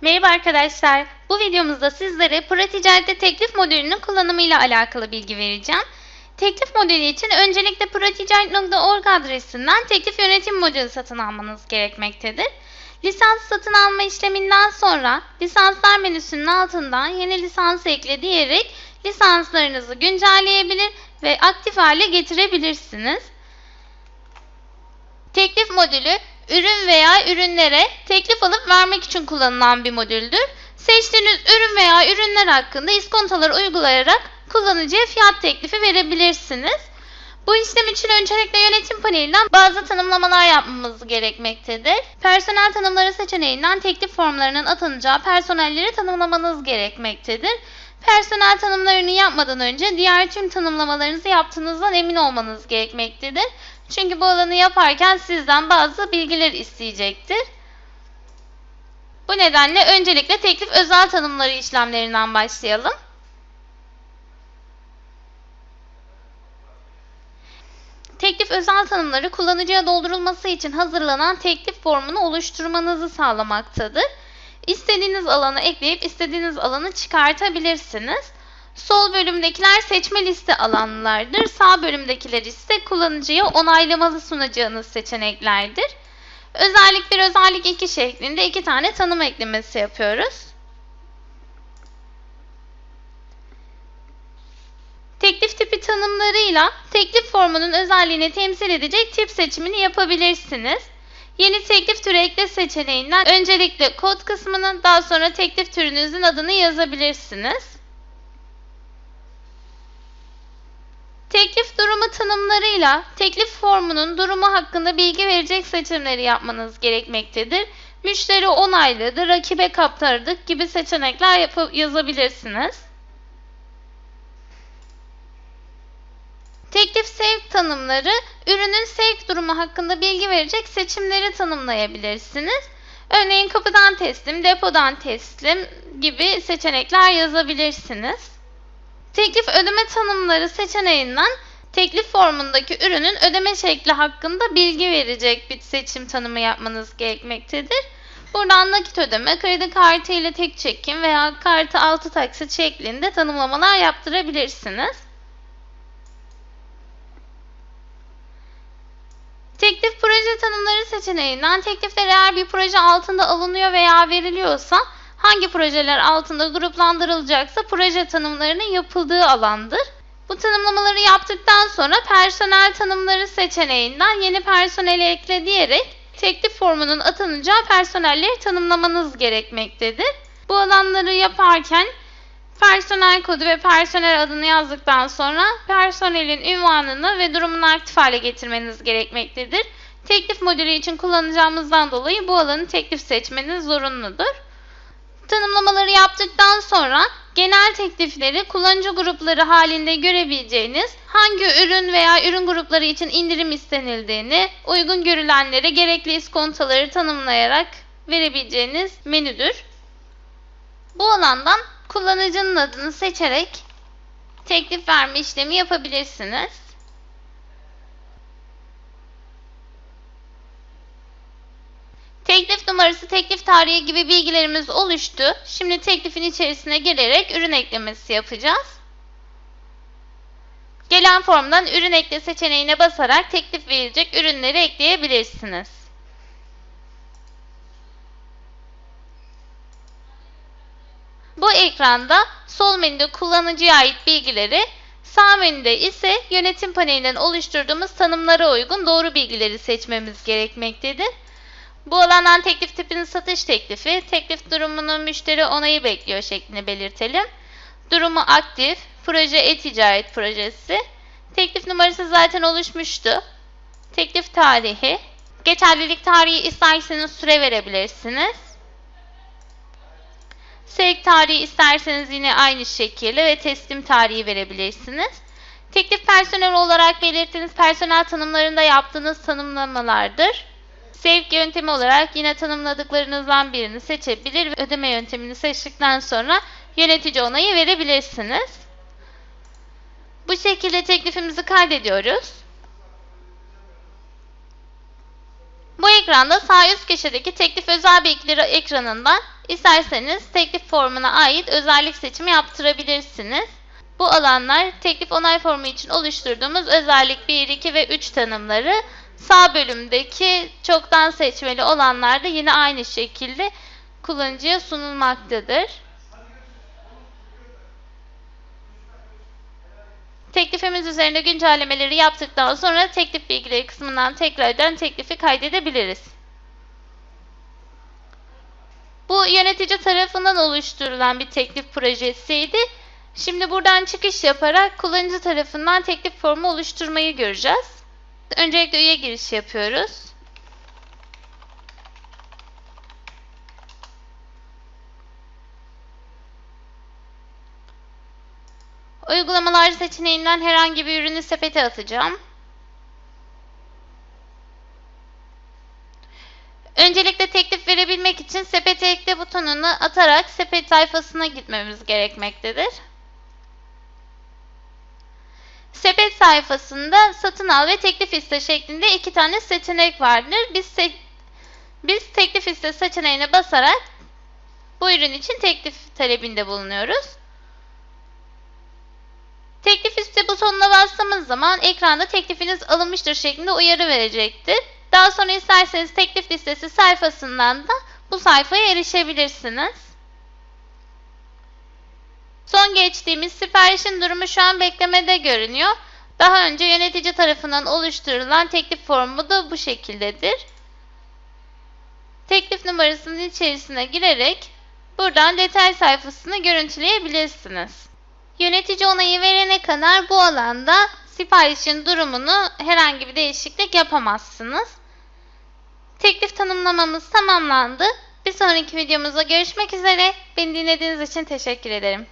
Merhaba arkadaşlar. Bu videomuzda sizlere Pro Ticaret'te teklif modülünün kullanımıyla alakalı bilgi vereceğim. Teklif modülü için öncelikle proticaret.org adresinden teklif yönetim modülü satın almanız gerekmektedir. Lisans satın alma işleminden sonra lisanslar menüsünün altından yeni lisansı ekle diyerek lisanslarınızı güncelleyebilir ve aktif hale getirebilirsiniz. Teklif modülü ürün veya ürünlere teklif alıp vermek için kullanılan bir modüldür. Seçtiğiniz ürün veya ürünler hakkında iskontolar uygulayarak kullanıcıya fiyat teklifi verebilirsiniz. Bu işlem için öncelikle yönetim panelinden bazı tanımlamalar yapmamız gerekmektedir. Personel tanımları seçeneğinden teklif formlarının atanacağı personelleri tanımlamanız gerekmektedir. Personel tanımlarını yapmadan önce diğer tüm tanımlamalarınızı yaptığınızdan emin olmanız gerekmektedir. Çünkü bu alanı yaparken sizden bazı bilgiler isteyecektir. Bu nedenle öncelikle teklif özel tanımları işlemlerinden başlayalım. Teklif özel tanımları kullanıcıya doldurulması için hazırlanan teklif formunu oluşturmanızı sağlamaktadır. İstediğiniz alanı ekleyip istediğiniz alanı çıkartabilirsiniz. Sol bölümdekiler seçme liste alanlardır. Sağ bölümdekiler ise kullanıcıya onaylamalı sunacağınız seçeneklerdir. Özellik 1, özellik 2 şeklinde iki tane tanım eklemesi yapıyoruz. Teklif tipi tanımlarıyla teklif formunun özelliğini temsil edecek tip seçimini yapabilirsiniz. Yeni teklif türü ekle seçeneğinden öncelikle kod kısmının daha sonra teklif türünüzün adını yazabilirsiniz. Teklif durumu tanımlarıyla teklif formunun durumu hakkında bilgi verecek seçimleri yapmanız gerekmektedir. Müşteri onayladı, rakibe kaptırdık gibi seçenekler yapıp yazabilirsiniz. Teklif sevk tanımları, ürünün sevk durumu hakkında bilgi verecek seçimleri tanımlayabilirsiniz. Örneğin kapıdan teslim, depodan teslim gibi seçenekler yazabilirsiniz. Teklif ödeme tanımları seçeneğinden teklif formundaki ürünün ödeme şekli hakkında bilgi verecek bir seçim tanımı yapmanız gerekmektedir. Buradan nakit ödeme, kredi kartı ile tek çekim veya kartı 6 taksit şeklinde tanımlamalar yaptırabilirsiniz. Teklif proje tanımları seçeneğinden teklifler eğer bir proje altında alınıyor veya veriliyorsa hangi projeler altında gruplandırılacaksa proje tanımlarının yapıldığı alandır. Bu tanımlamaları yaptıktan sonra personel tanımları seçeneğinden yeni personeli ekle diyerek teklif formunun atanacağı personelleri tanımlamanız gerekmektedir. Bu alanları yaparken personel kodu ve personel adını yazdıktan sonra personelin ünvanını ve durumunu aktif hale getirmeniz gerekmektedir. Teklif modülü için kullanacağımızdan dolayı bu alanı teklif seçmeniz zorunludur. Yaptıktan sonra genel teklifleri kullanıcı grupları halinde görebileceğiniz hangi ürün veya ürün grupları için indirim istenildiğini uygun görülenlere gerekli iskontoları tanımlayarak verebileceğiniz menüdür. Bu alandan kullanıcının adını seçerek teklif verme işlemi yapabilirsiniz. Teklif numarası, teklif tarihi gibi bilgilerimiz oluştu. Şimdi teklifin içerisine girerek ürün eklemesi yapacağız. Gelen formdan ürün ekle seçeneğine basarak teklif verilecek ürünleri ekleyebilirsiniz. Bu ekranda sol menüde kullanıcıya ait bilgileri, sağ menüde ise yönetim panelinden oluşturduğumuz tanımlara uygun doğru bilgileri seçmemiz gerekmektedir. Bu alandan teklif tipinin satış teklifi, teklif durumunu müşteri onayı bekliyor şeklinde belirtelim. Durumu aktif, proje e-ticaret projesi. Teklif numarası zaten oluşmuştu. Teklif tarihi. Geçerlilik tarihi isterseniz süre verebilirsiniz. Sevk tarihi isterseniz yine aynı şekilde ve teslim tarihi verebilirsiniz. Teklif personel olarak belirttiğiniz personel tanımlarında yaptığınız tanımlamalardır. Sevk yöntemi olarak yine tanımladıklarınızdan birini seçebilir ve ödeme yöntemini seçtikten sonra yönetici onayı verebilirsiniz. Bu şekilde teklifimizi kaydediyoruz. Bu ekranda sağ üst köşedeki teklif özel bilgileri ekranından isterseniz teklif formuna ait özellik seçimi yaptırabilirsiniz. Bu alanlar teklif onay formu için oluşturduğumuz özellik 1, 2 ve 3 tanımları. Sağ bölümdeki çoktan seçmeli olanlar da yine aynı şekilde kullanıcıya sunulmaktadır. Teklifimiz üzerinde güncellemeleri yaptıktan sonra teklif bilgileri kısmından tekrardan teklifi kaydedebiliriz. Bu yönetici tarafından oluşturulan bir teklif projesiydi. Şimdi buradan çıkış yaparak kullanıcı tarafından teklif formu oluşturmayı göreceğiz. Öncelikle üye giriş yapıyoruz. Uygulamalar seçeneğinden herhangi bir ürünü sepete atacağım. Öncelikle teklif verebilmek için sepete ekle butonunu atarak sepet sayfasına gitmemiz gerekmektedir. Sepet sayfasında satın al ve teklif iste şeklinde iki tane seçenek vardır. Biz, se biz teklif iste seçeneğine basarak bu ürün için teklif talebinde bulunuyoruz. Teklif iste butonuna bastığımız zaman ekranda teklifiniz alınmıştır şeklinde uyarı verecektir. Daha sonra isterseniz teklif listesi sayfasından da bu sayfaya erişebilirsiniz. Son geçtiğimiz siparişin durumu şu an beklemede görünüyor. Daha önce yönetici tarafından oluşturulan teklif formu da bu şekildedir. Teklif numarasının içerisine girerek buradan detay sayfasını görüntüleyebilirsiniz. Yönetici onayı verene kadar bu alanda siparişin durumunu herhangi bir değişiklik yapamazsınız. Teklif tanımlamamız tamamlandı. Bir sonraki videomuzda görüşmek üzere. Beni dinlediğiniz için teşekkür ederim.